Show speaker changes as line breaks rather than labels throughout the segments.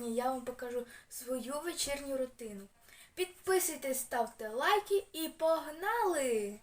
сьогодні я вам покажу свою вечірню рутину. Підписуйтесь, ставте лайки і погнали!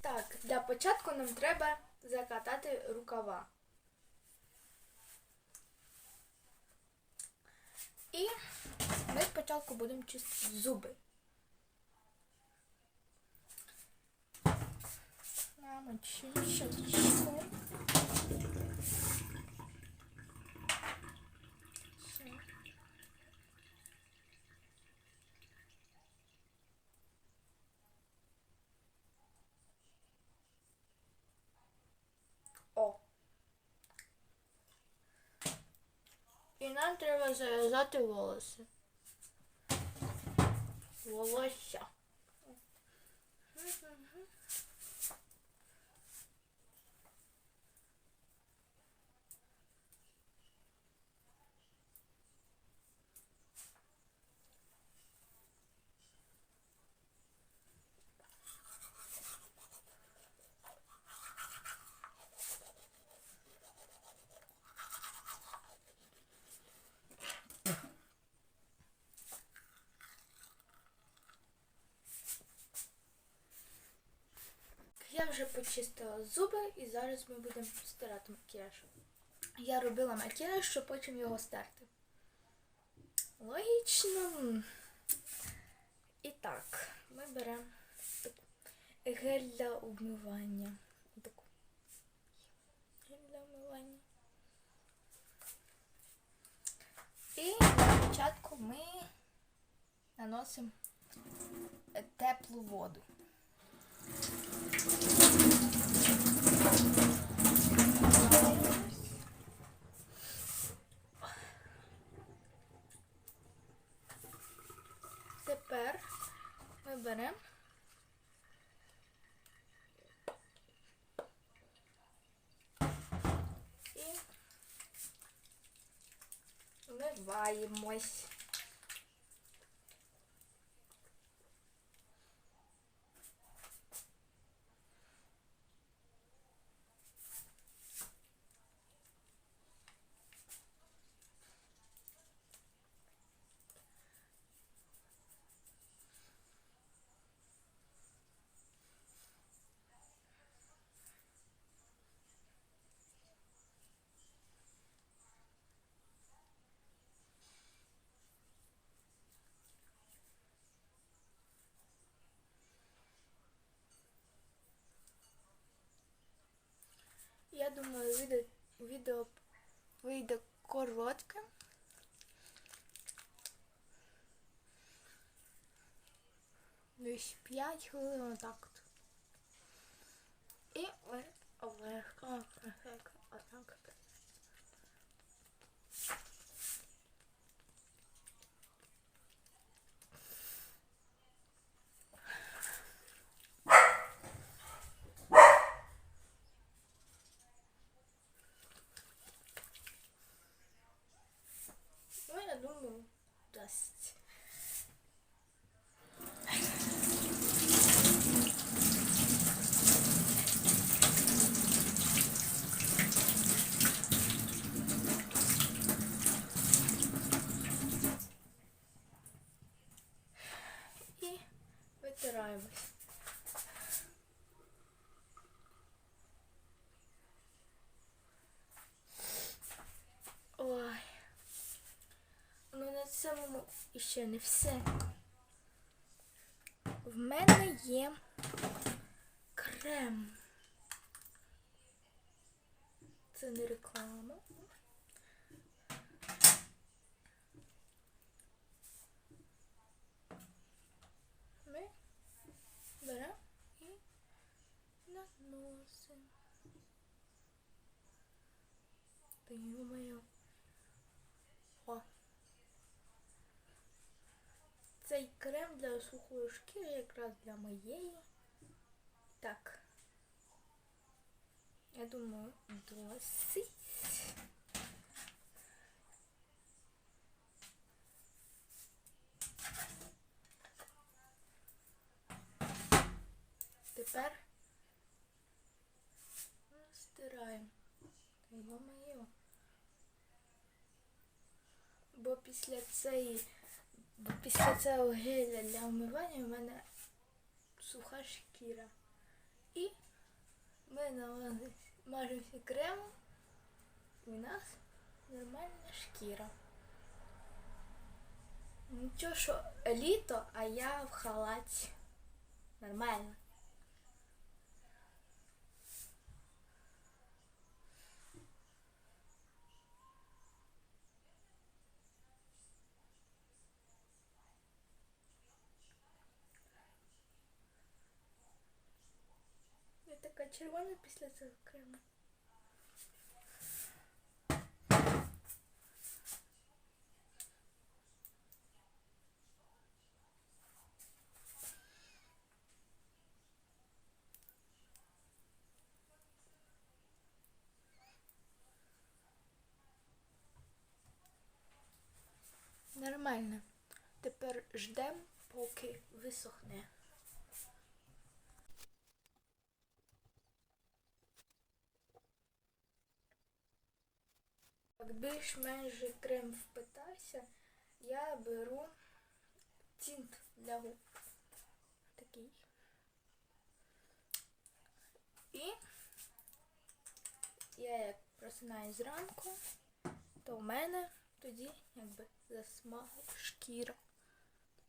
Так, для початку нам треба закатати рукава. І ми спочатку будемо чистити зуби. Намочимо щоточку. Все. О. І нам треба зав'язати волоси. Волосся. Я вже почистила зуби і зараз ми будемо стирати макіяж. Я робила макіяж, щоб потім його стерти. Логічно. І так, ми беремо таку гель для обмивання. Таку. Гель для обмивання. І на початку ми наносимо теплу воду. Тепер ми беремо і вмиваємось. Думаю, відео, відео вийде коротке. Десь 5 хвилин отак І І легко, легко, отак от. Ну, я думаю, дасть. І витираємось. Ой. Цьому ще не все. В мене є крем. Це не реклама. Ми беремо і наносимо. Та ё-моё. О. Цей крем для сухої шкіри якраз для моєї. Так. Я думаю, досить. Тепер стираємо. Ё-моё. після цієї після цього геля для вмивання в мене суха шкіра. І ми намажемося кремом, і у нас нормальна шкіра. Нічого, що літо, а я в халаті. Нормально. Я така червона після цього крему. Нормально. Тепер ждемо, поки висохне. Так, більш-менш крем впитався, я беру тінт для губ. Такий. І я як просинаюсь зранку, то в мене тоді якби засмага шкіра.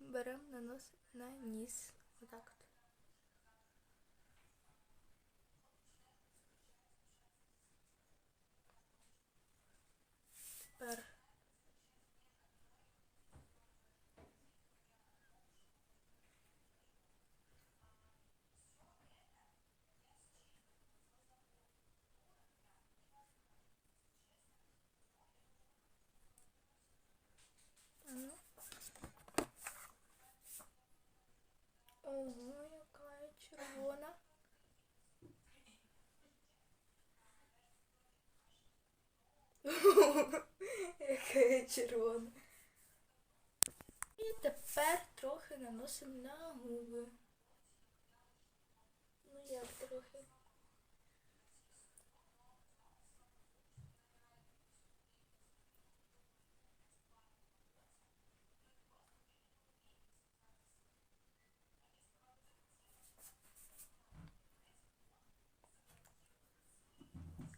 Беремо наносимо на ніс. Отак Тепер ну. Ого, яка я червона. Червона. І тепер трохи наносимо на губи. Ну як трохи.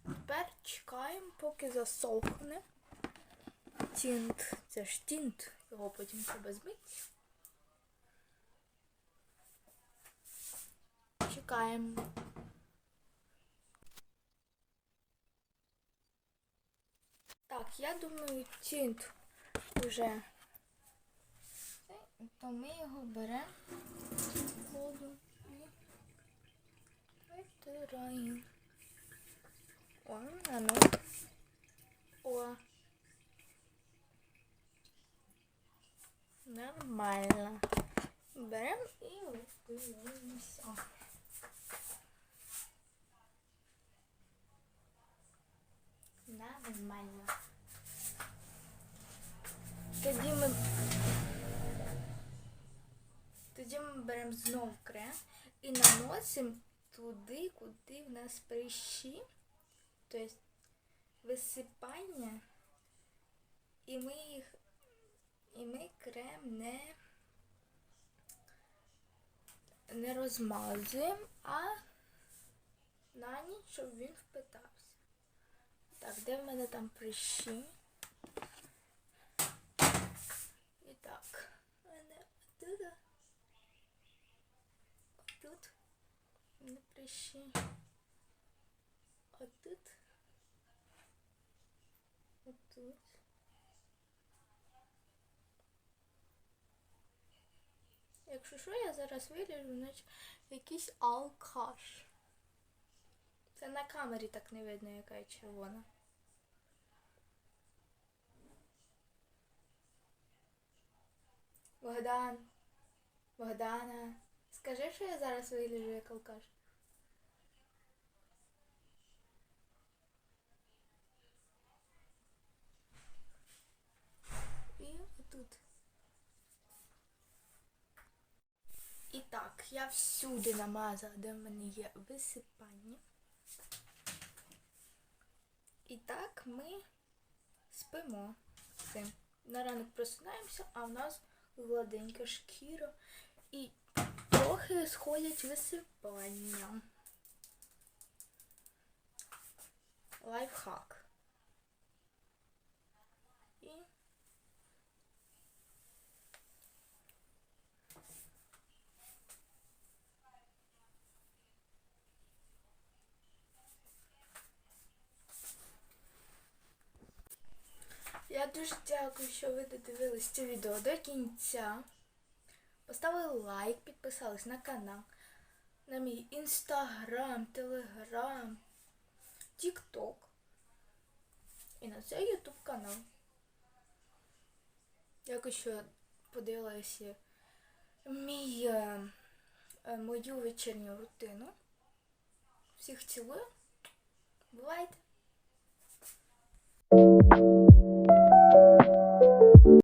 Тепер чекаємо, поки засохне. Тінт. Це ж тінт. Його потім треба змити. Чекаємо. Так, я думаю, тінт вже. То ми його беремо воду і витираємо. О, а ну. О. Нормально. Берем і випилюємося. Нормально. Тоді ми тоді ми беремо знову крем і наносимо туди, куди в нас прищі. Тобто висипання, і ми їх, і ми крем не, не розмазуємо, а на ніч, щоб він впитався. Так, де в мене там прищі? І так, в мене тут, тут не прищі. Отут. Отут. Якщо що, я зараз виліжу, наче якийсь алкаш. Це на камері так не видно, яка я червона. Богдан. Богдана. Скажи, що я зараз виліжу як алкаш. І отут. Я всюди намазала, де в мене є висипання. І так ми спимо цим. на ранок просинаємося, а в нас гладенька шкіра і трохи сходять висипання. Лайфхак. І Я дуже дякую, що ви додивились це відео до кінця. Поставили лайк, підписались на канал, на мій інстаграм, телеграм, тікток і на цей ютуб канал. Дякую, що подивилися мій, е, е, мою вечірню рутину. Всіх цілую. Бувайте!